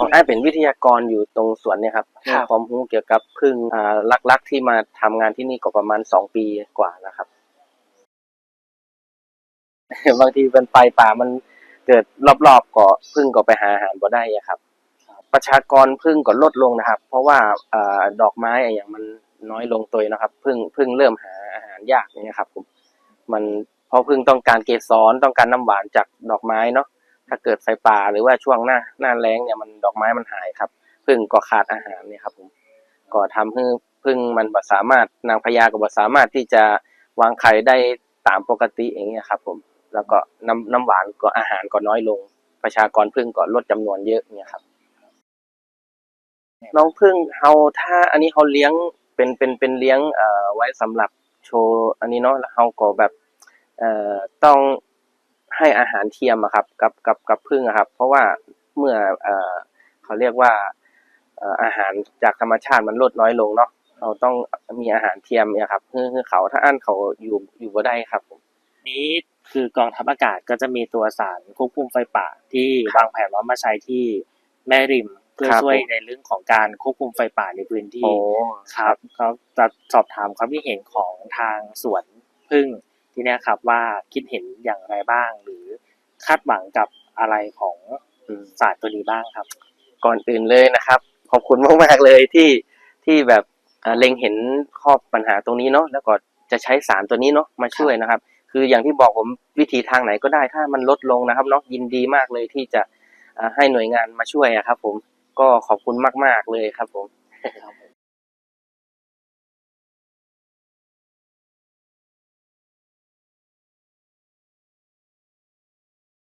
ของไอ้ายเป็นวิทยากรอยู่ตรงสวนเนี่ยครับครับให้ความรู้เกี่ยวกับพึ่งอ่าลักๆที่มาทำงานที่นี่ก็ประมาณสองปีกว่าแล้วครับ บางทีเป็นไฟป่ามันเกิดรอบๆก็พึ่งก็ไปหาอาหารบ่ได้อะครับ ประชากรพึ่งก็ลดลงนะครับ เพราะว่าเอ่อดอกไม้อะไรอย่างมันน้อยลงตัวนะครับพึ่งพึ่งเริ่มหาอาหารยากอย่างเงี้ยครับผมมันเพราะพึ่งต้องการเกสรต้องการน้ำหวานจากดอกไม้เนาะ ถ้าเกิดไฟป่าหรือว่าช่วงหน้าหน้าแล้งเนี่ยมันดอกไม้มันหายครับพึ่งก็ขาดอาหารเนี่ยครับผมก็ทำให้พึ่งมันบ่สามารถนางพญาก็บ่สามารถที่จะวางไข่ได้ตามปกติอย่างเงี้ยครับผมแล้วก็น้ำน้ำหวานก็อาหารก็น้อยลง ประชากรพึ่งก็ลดจำนวนเยอะเนี่ยครับ น้องพึ่งเฮาถ้าอันนี้เขาเลี้ยงเป็นเป็นเป็นเลี้ยงเอ่อไว้สำหรับโชว์อันนี้เนาะแล้วเฮาก็แบบเอ่อต้อง ให้อาหารเทียมอะครับ กับกับกับพึ่งอะครับ เพราะว่าเมื่อเอ่อเขาเรียกว่าเอ่ออาหารจากธรรมชาติมันลดน้อยลงเนาะเราต้องมีอาหารเทียมเนี่ยครับคือคือเขาถ้าอันเขาอยู่อยู่บ่ได้ครับผมนี้คือกองทัพอากาศก็จะมีตัวสารควบคุมไฟป่าที่วางแผนว่ามาใช้ที่แม่ริมเพื่อครับช่วยผมในเรื่องของการควบคุมไฟป่าในพื้นที่โอ้ครับเขาจะสอบถามความคิดเห็นของทางสวนพึ่ง ที่เนี่ยครับว่าคิดเห็นอย่างไรบ้าง หรือคาดหวังกับอะไรของอืมศาสตร์ตัวนี้บ้างครับ ก่อนอื่นเลยนะครับ ขอบคุณมากๆเลยที่ที่แบบเอ่อเล็งเห็นข้อปัญหาตรงนี้เนาะแล้วก็จะใช้สารตัวนี้เนาะมาช่วยนะครับ คืออย่างที่บอกผมวิธีทางไหนก็ได้ถ้ามันลดลงนะครับเนาะยินดีมากเลยที่จะเอ่อให้หน่วยงานมาช่วยอะครับ ผมก็ขอบคุณมาก ๆเลยครับผมครับ